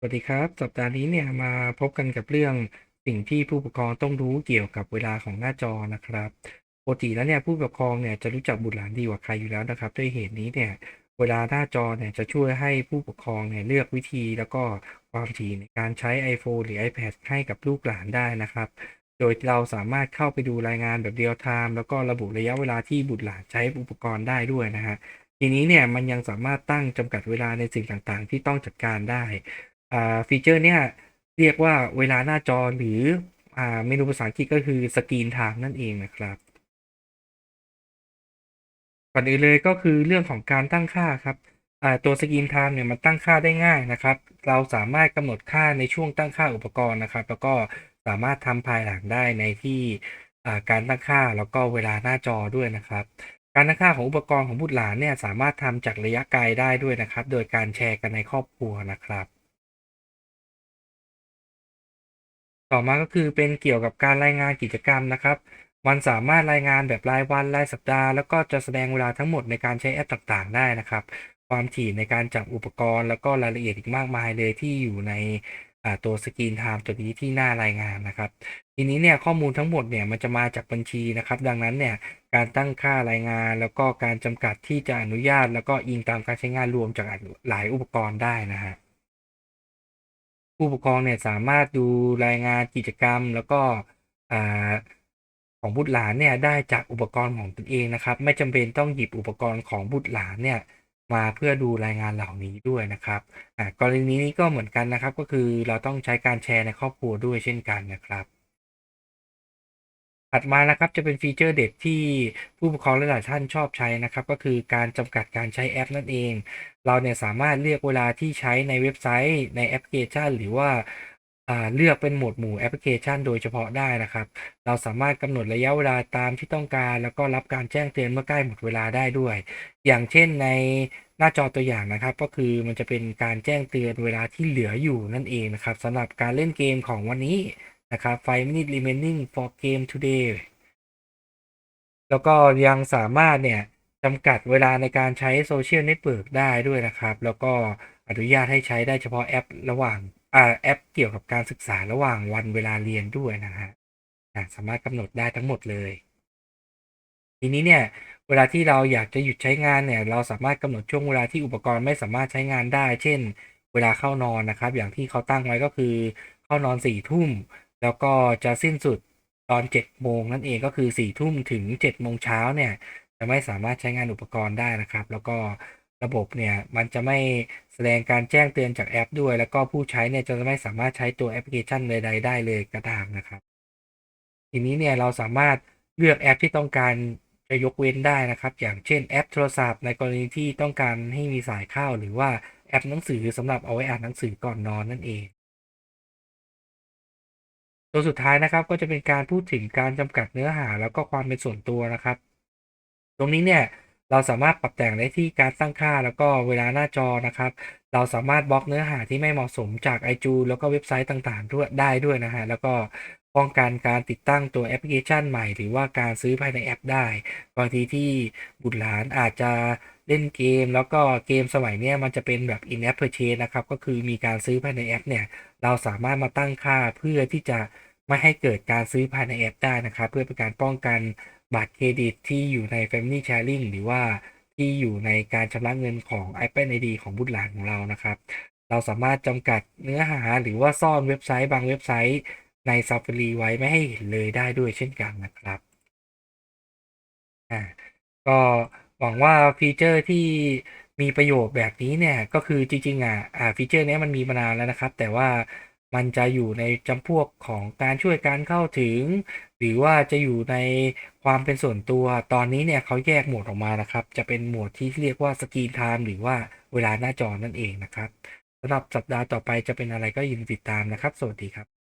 สวัสดีครับ สัปดาห์นี้เนี่ยมาพบกันกับเรื่องสิ่งที่ผู้ปกครองต้องรู้เกี่ยวกับเวลาของหน้าจอนะครับปกติแล้วเนี่ยผู้ปกครองเนี่ยจะรู้จักบุตรหลานดีกว่าใครอยู่แล้วนะครับ ด้วยเหตุนี้เนี่ยเวลาหน้าจอเนี่ยจะช่วยให้ผู้ปกครองเนี่ยเลือกวิธีแล้วก็ความถี่ในการใช้ iPhone หรือ iPad ให้กับลูกหลานได้นะครับ โดยเราสามารถเข้าไปดูรายงานแบบเรียลไทม์แล้วก็ระบุระยะเวลาที่บุตรหลานใช้อุปกรณ์ได้ด้วยนะฮะทีนี้เนี่ยมันยังสามารถตั้งจำกัดเวลาในสิ่งต่างๆ ที่ต้องจัดการได้ อ่าฟีเจอร์เนี่ยเรียกว่าเวลาหน้าจอหรืออ่าเมนูภาษาอังกฤษก็คือ Screen Time นั่นเองนะครับก่อนอื่นเลยก็คือเรื่องของการตั้งค่าครับตัว Screen Time เนี่ยมันตั้งค่าได้ง่ายนะครับ เราสามารถกำหนดค่าในช่วงตั้งค่าอุปกรณ์นะครับ แล้วก็สามารถทำภายหลังได้ในที่การตั้งค่าแล้วก็เวลาหน้าจอด้วยนะครับ การตั้งค่าของอุปกรณ์ของบุตรหลานเนี่ยสามารถทำจากระยะไกลได้ด้วยนะครับ โดยการแชร์กันในครอบครัวนะครับ ต่อมาก็คือเป็นเกี่ยวกับการรายงานกิจกรรมนะครับ มันสามารถรายงานแบบรายวันรายสัปดาห์ แล้วก็จะแสดงเวลาทั้งหมดในการใช้แอปต่างๆ ได้นะครับ ความถี่ในการจับอุปกรณ์ แล้วก็รายละเอียดอีกมากมายเลยที่อยู่ในตัวสกรีนไทม์ตัวนี้ที่หน้ารายงานนะครับ ทีนี้เนี่ยข้อมูลทั้งหมดเนี่ยมันจะมาจากบัญชีนะครับ ดังนั้นเนี่ยการตั้งค่ารายงานแล้วก็การจำกัดที่จะอนุญาต แล้วก็อิงตามการใช้งานรวมจากหลายอุปกรณ์ได้นะฮะ ผู้ปกครองเนี่ยสามารถดูรายงานกิจกรรม แล้วก็ของบุตรหลานเนี่ยได้จากอุปกรณ์ของตนเองนะครับ ไม่จำเป็นต้องหยิบอุปกรณ์ของบุตรหลานเนี่ยมาเพื่อดูรายงานเหล่านี้ด้วยนะครับกรณีนี้ก็เหมือนกันนะครับ ก็คือเราต้องใช้การแชร์ในครอบครัวด้วยเช่นกันนะครับ ถัดมานะครับจะเป็นฟีเจอร์เด็ดที่ผู้ปกครองหลายท่านชอบใช้นะครับ ก็คือการจำกัดการใช้แอปนั่นเอง เราเนี่ยสามารถเลือกเวลาที่ใช้ในเว็บไซต์ในแอปพลิเคชัน หรือว่าอ่าเลือกเป็นหมวดหมู่แอปพลิเคชัน โดยเฉพาะได้นะครับ เราสามารถกำหนดระยะเวลาตามที่ต้องการ แล้วก็รับการแจ้งเตือนเมื่อใกล้หมดเวลาได้ด้วย อย่างเช่นในหน้าจอตัวอย่างนะครับ ก็คือมันจะเป็นการแจ้งเตือนเวลาที่เหลืออยู่นั่นเองนะครับสำหรับการเล่นเกมของวันนี้ นะครับ5 minute remaining for game today แล้วก็ยังสามารถเนี่ยจำกัดเวลาในการใช้โซเชียลเน็ตเวิร์กได้ด้วยนะครับ แล้วก็อนุญาตให้ใช้ได้เฉพาะแอป ระหว่างอ่าแอปเกี่ยวกับการศึกษาระหว่างวันเวลาเรียนด้วยนะฮะสามารถกำหนดได้ทั้งหมดเลย ทีนี้เนี่ยเวลาที่เราอยากจะหยุดใช้งานเนี่ยเราสามารถกำหนดช่วงเวลาที่อุปกรณ์ไม่สามารถใช้งานได้ เช่น เวลาเข้านอนนะครับ อย่างที่เขาตั้งไว้ก็คือเข้านอนสี่ทุ่ม แล้วก็จะสิ้นสุดตอนเจ็ดโมงนั่นเองก็คือสี่ทุ่มถึงเจ็ดโมงเช้าเนี่ย จะไม่สามารถใช้งานอุปกรณ์ได้นะครับ แล้วก็ระบบเนี่ย มันจะไม่แสดงการแจ้งเตือนจากแอปด้วย แล้วก็ผู้ใช้เนี่ยจะไม่สามารถใช้ตัวแอปพลิเคชันใดๆได้เลยก็ตามนะครับ ทีนี้เนี่ยเราสามารถเลือกแอปที่ต้องการจะยกเว้นได้นะครับ อย่างเช่นแอปโทรศัพท์ในกรณีที่ต้องการให้มีสายเข้าหรือว่าแอปหนังสือสำหรับเอาไว้อ่านหนังสือก่อนนอนนั่นเอง ตัวสุดท้ายนะครับก็จะเป็นการพูดถึงการจำกัดเนื้อหา แล้วก็ความเป็นส่วนตัวนะครับ ตรงนี้เนี่ยเราสามารถปรับแต่งได้ที่การตั้งค่าแล้วก็เวลาหน้าจอนะครับ เราสามารถบล็อกเนื้อหาที่ไม่เหมาะสมจาก iTunes แล้วก็เว็บไซต์ต่างๆด้วยได้ด้วยนะฮะแล้วก็ป้องกันการติดตั้งตัวแอปพลิเคชันใหม่ หรือว่าการซื้อภายในแอปได้ บางทีที่บุตรหลานอาจจะ เล่นเกม แล้วก็เกมสมัยนี้มันจะเป็นแบบ in app purchase นะครับ ก็คือมีการซื้อภายในแอปเนี่ย เราสามารถมาตั้งค่าเพื่อที่จะไม่ให้เกิดการซื้อภายในแอปได้นะครับ เพื่อเป็นการป้องกันบัตรเครดิตที่อยู่ใน Family Sharing หรือว่าที่อยู่ในการชำระเงินของ Apple ID ของบุตรหลานของเรานะครับ เราสามารถจำกัดเนื้อหาหรือว่าซ่อนเว็บไซต์บางเว็บไซต์ใน Safari ไว้ไม่ให้เห็นเลยได้ด้วยเช่นกันนะครับอ่าก็ หวังว่าฟีเจอร์ที่มีประโยชน์แบบนี้เนี่ย ก็คือจริงๆอะอ่าฟีเจอร์นี้มันมีมานานแล้วนะครับ แต่ว่ามันจะอยู่ในจำพวกของการช่วยการเข้าถึง หรือว่าจะอยู่ในความเป็นส่วนตัวตอนนี้เนี่ยเขาแยกหมวดออกมานะครับ จะเป็นหมวดที่เรียกว่า Screen Time หรือว่าเวลาหน้าจอนั่นเองนะครับสำหรับสัปดาห์ต่อไปจะเป็นอะไรก็ยินดีติดตามนะครับ สวัสดีครับ